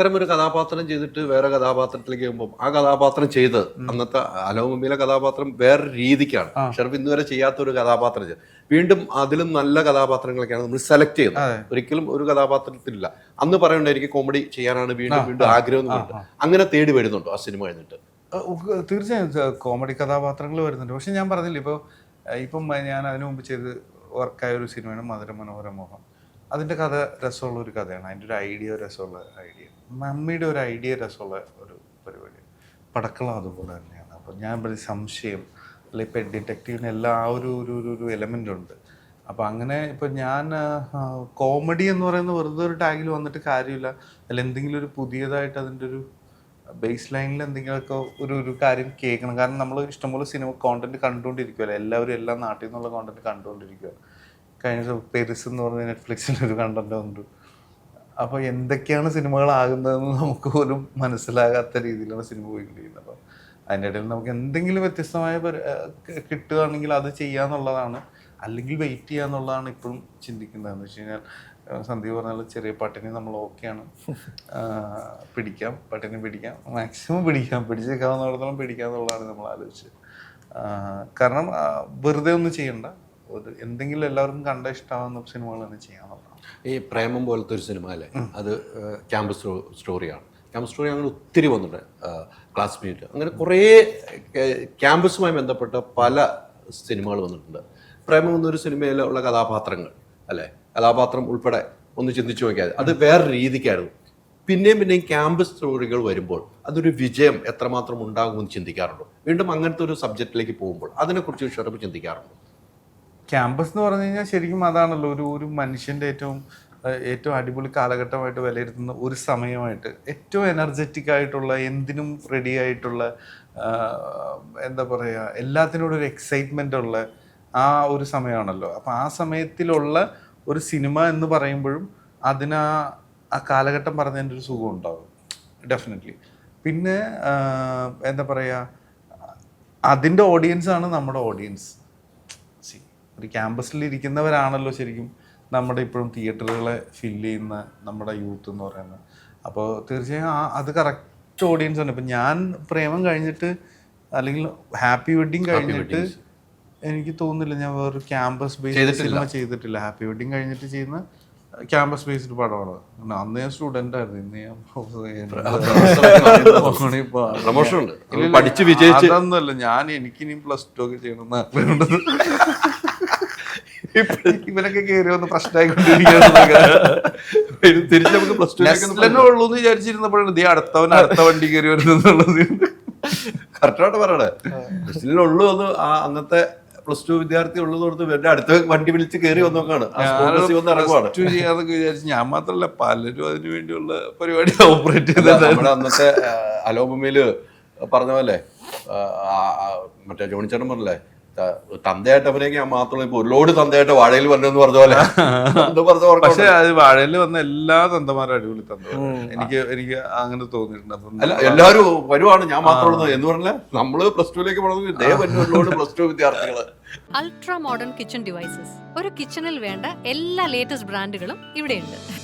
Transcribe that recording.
അത്തരം ഒരു കഥാപാത്രം ചെയ്തിട്ട് വേറെ കഥാപാത്രത്തിലേക്ക് പോകുമ്പോൾ ആ കഥാപാത്രം ചെയ്ത് അന്നത്തെ അലോമമ്മിയിലെ കഥാപാത്രം വേറെ രീതിക്കാണ്. ഷെർഫ് ഇന്ന് വരെ ചെയ്യാത്ത ഒരു കഥാപാത്രം ചെയ്ത്. വീണ്ടും അതിലും നല്ല കഥാപാത്രങ്ങളൊക്കെയാണ് നമ്മൾ സെലക്ട് ചെയ്യുന്നത്. ഒരിക്കലും ഒരു കഥാപാത്രത്തിലില്ല. അന്ന് പറയണ്ട എനിക്ക് കോമഡി ചെയ്യാനാണ് വീണ്ടും വീണ്ടും ആഗ്രഹം അങ്ങനെ തേടി വരുന്നുണ്ടോ ആ സിനിമ കഴിഞ്ഞിട്ട് തീർച്ചയായും കോമഡി കഥാപാത്രങ്ങൾ വരുന്നുണ്ട്. പക്ഷെ ഞാൻ പറഞ്ഞില്ല ഇപ്പോൾ ഇപ്പം ഞാൻ അതിനു മുമ്പ് ചെയ്ത് വർക്കായ ഒരു സിനിമയാണ് മധുര മനോഹര മോഹം. അതിന്റെ കഥ രസമുള്ള ഒരു കഥയാണ്. അതിന്റെ ഒരു ഐഡിയ രസമുള്ള ഐഡിയ മമ്മിയുടെ ഒരു ഐഡിയ രസമുള്ള ഒരു പരിപാടി പടക്കളം അതുപോലെ തന്നെയാണ്. അപ്പോൾ ഞാൻ പറഞ്ഞ സംശയം അല്ലെ ഇപ്പം ഡിറ്റക്റ്റീവിന് എല്ലാ ആ ഒരു ഒരു ഒരു എലമെന്റ് ഉണ്ട്. അപ്പോൾ അങ്ങനെ ഇപ്പം ഞാൻ കോമഡി എന്ന് പറയുന്ന വെറുതെ ഒരു ടാഗിൽ വന്നിട്ട് കാര്യമില്ല. അല്ല എന്തെങ്കിലും ഒരു പുതിയതായിട്ട് അതിന്റെ ഒരു ബേസ് ലൈനിൽ എന്തെങ്കിലുമൊക്കെ ഒരു ഒരു കാര്യം കേൾക്കണം. കാരണം നമ്മൾ ഇഷ്ടംപോലെ സിനിമ കോണ്ടന്റ് കണ്ടുകൊണ്ടിരിക്കുമല്ലോ എല്ലാവരും എല്ലാ നാട്ടിൽ നിന്നുള്ള കോണ്ടന്റ് കണ്ടുകൊണ്ടിരിക്കുക കഴിഞ്ഞ പെരിസ് എന്ന് പറഞ്ഞ നെറ്റ്ഫ്ലിക്സിൽ ഒരു കണ്ടന്റ് ഉണ്ട് അപ്പോൾ എന്തൊക്കെയാണ് സിനിമകളാകുന്നതെന്ന് നമുക്ക് പോലും മനസ്സിലാകാത്ത രീതിയിലാണ് സിനിമ പോയിക്കൊണ്ടിരിക്കുന്നത്. അപ്പം അതിന്റെ ഇടയിൽ നമുക്ക് എന്തെങ്കിലും വ്യത്യസ്തമായ കിട്ടുകയാണെങ്കിൽ അത് ചെയ്യാന്നുള്ളതാണ്. അല്ലെങ്കിൽ വെയിറ്റ് ചെയ്യാന്നുള്ളതാണ് ഇപ്പോഴും ചിന്തിക്കുന്നത് എന്ന് വെച്ച് കഴിഞ്ഞാൽ സന്ദീപ് പറഞ്ഞാൽ ചെറിയ പട്ടിനെ നമ്മൾ ഓക്കെയാണ് പിടിക്കാം. പട്ടിനെ പിടിക്കാം. മാക്സിമം പിടിക്കാം. പിടിച്ചേക്കാവുന്നിടത്തോളം പിടിക്കാം എന്നുള്ളതാണ് നമ്മൾ ആലോചിച്ചത്. കാരണം വെറുതെ ഒന്നും ചെയ്യണ്ട. ഒരു എന്തെങ്കിലും എല്ലാവർക്കും കണ്ട ഇഷ്ടമാവുന്ന സിനിമകൾ തന്നെ ചെയ്യാന്നുള്ളതാണ് ഈ പ്രേമം പോലത്തെ ഒരു സിനിമ അല്ലേ? അത് ക്യാമ്പസ് സ്റ്റോറിയാണ്. ക്യാമ്പസ് സ്റ്റോറി അങ്ങനെ ഒത്തിരി വന്നിട്ടുണ്ട് ക്ലാസ്മേറ്റ്. അങ്ങനെ കുറേ ക്യാമ്പസുമായി ബന്ധപ്പെട്ട പല സിനിമകൾ വന്നിട്ടുണ്ട്. പ്രേമം എന്നൊരു സിനിമയിലുള്ള കഥാപാത്രങ്ങൾ അല്ലേ? കഥാപാത്രം ഉൾപ്പെടെ ഒന്ന് ചിന്തിച്ചു നോക്കിയാൽ അത് വേറെ രീതിക്കായിരുന്നു. പിന്നെയും പിന്നെയും ക്യാമ്പസ് സ്റ്റോറികൾ വരുമ്പോൾ അതൊരു വിജയം എത്രമാത്രം ഉണ്ടാകുമെന്ന് ചിന്തിക്കാറുണ്ടോ. വീണ്ടും അങ്ങനത്തെ ഒരു സബ്ജക്റ്റിലേക്ക് പോകുമ്പോൾ അതിനെക്കുറിച്ച് ഷെറപ്പ് ചിന്തിക്കാറുണ്ടോ? ക്യാമ്പസ് എന്ന് പറഞ്ഞു കഴിഞ്ഞാൽ ശരിക്കും അതാണല്ലോ ഒരു ഒരു മനുഷ്യന്റെ ഏറ്റവും ഏറ്റവും അടിപൊളി കാലഘട്ടമായിട്ട് വിലയിരുത്തുന്ന ഒരു സമയമായിട്ട് ഏറ്റവും എനർജറ്റിക് ആയിട്ടുള്ള എന്തിനും റെഡി ആയിട്ടുള്ള എന്താ പറയുക എല്ലാത്തിനോടും ഒരു എക്സൈറ്റ്മെന്റ് ഉള്ള ആ ഒരു സമയമാണല്ലോ. അപ്പോൾ ആ സമയത്തിലുള്ള ഒരു സിനിമ എന്ന് പറയുമ്പോഴും അതിന് ആ- കാലഘട്ടം പറഞ്ഞതിന്റെ ഒരു സുഖം ഉണ്ടാകും ഡെഫിനറ്റ്ലി പിന്നെ എന്താ പറയുക അതിന്റെ ഓഡിയൻസ് ആണ് നമ്മുടെ ഓഡിയൻസ് ഒരു ക്യാമ്പസിൽ ഇരിക്കുന്നവരാണല്ലോ ശരിക്കും നമ്മുടെ ഇപ്പോഴും തിയേറ്ററുകളെ ഫില്ല് ചെയ്യുന്ന നമ്മുടെ യൂത്ത് എന്ന് പറയുന്നത്. അപ്പോൾ തീർച്ചയായും ആ അത് കറക്റ്റ് ഓഡിയൻസ് ആണ്. ഇപ്പം ഞാൻ പ്രേമം കഴിഞ്ഞിട്ട് അല്ലെങ്കിൽ ഹാപ്പി വെഡിങ് കഴിഞ്ഞിട്ട് എനിക്ക് തോന്നുന്നില്ല. ഞാൻ വേറൊരു ക്യാമ്പസ് ബേസ്ഡ് സിനിമ ചെയ്തിട്ടില്ല. ഹാപ്പി വെഡിങ് കഴിഞ്ഞിട്ട് ചെയ്യുന്ന ക്യാമ്പസ് ബേസ്ഡ് പടമാണ്. അന്ന് ഞാൻ സ്റ്റുഡന്റ് ആയിരുന്നു. ഇന്ന് ഞാൻ പഠിച്ച് വിജയിച്ച്. അതൊന്നുമല്ല. ഞാൻ എനിക്കിനി പ്ലസ് ടു ഒക്കെ ചെയ്യണമെന്ന് ഇവനൊക്കെ കയറി വന്ന് പ്രശ്നമായിക്കൊണ്ടിരിക്കുകയാണ്. തിരിച്ച് നമുക്ക് പ്ലസ് ടു നെസ്ലനെ ഉള്ളൂ എന്ന് വിചാരിച്ചിരുന്നപ്പോഴാണ് ദേ അടുത്തവൻ അടുത്ത വണ്ടി കയറി വരുന്നുള്ളത് കറക്റ്റായിട്ട് പറയണേ. ബസ്സിലുള്ളൂ എന്ന് ആ അന്നത്തെ പ്ലസ് ടു വിദ്യാർത്ഥി ഉള്ളത് കൊടുത്ത് ഇവരുടെ അടുത്ത വണ്ടി വിളിച്ച് കയറി വന്നോക്കാണ് ടു ചെയ്യാന്നൊക്കെ വിചാരിച്ചു ഞാൻ മാത്രല്ല പലരും അതിനു വേണ്ടിയുള്ള പരിപാടി ഓപ്പറേറ്റ് ചെയ്തത് നമ്മുടെ അന്നത്തെ അലോമയിൽ പറഞ്ഞ പോലെ മറ്റേ ജോണിച്ചേട്ടൻ പറഞ്ഞല്ലേ തന്തയായിട്ട് അഭിനയിക്കാൻ ഞാൻ മാത്രമല്ല ഇപ്പൊ ഒരുപാട് തന്തയായിട്ട് വാഴയിൽ വന്നെന്ന് പറഞ്ഞ പോലെ. പക്ഷെ അത് വാഴയിൽ വന്ന എല്ലാ തന്തമാരും അടിപൊളി തന്ത എനിക്ക് എനിക്ക് അങ്ങനെ തോന്നിയിട്ടുണ്ട്. അപ്പം അല്ല എല്ലാവരും വരുവാണ് ഞാൻ മാത്രമുള്ളത് എന്ന് പറഞ്ഞാൽ നമ്മൾ പ്ലസ് ടുവിലേക്ക് പോകണമെങ്കിൽ പ്ലസ് ടു വിദ്യാർത്ഥികൾ. അൾട്രാ മോഡേൺ കിച്ചൺ ഡിവൈസസ് ഒരു കിച്ചണിൽ വേണ്ട എല്ലാ ലേറ്റസ്റ്റ് ബ്രാൻഡുകളും ഇവിടെയുണ്ട്.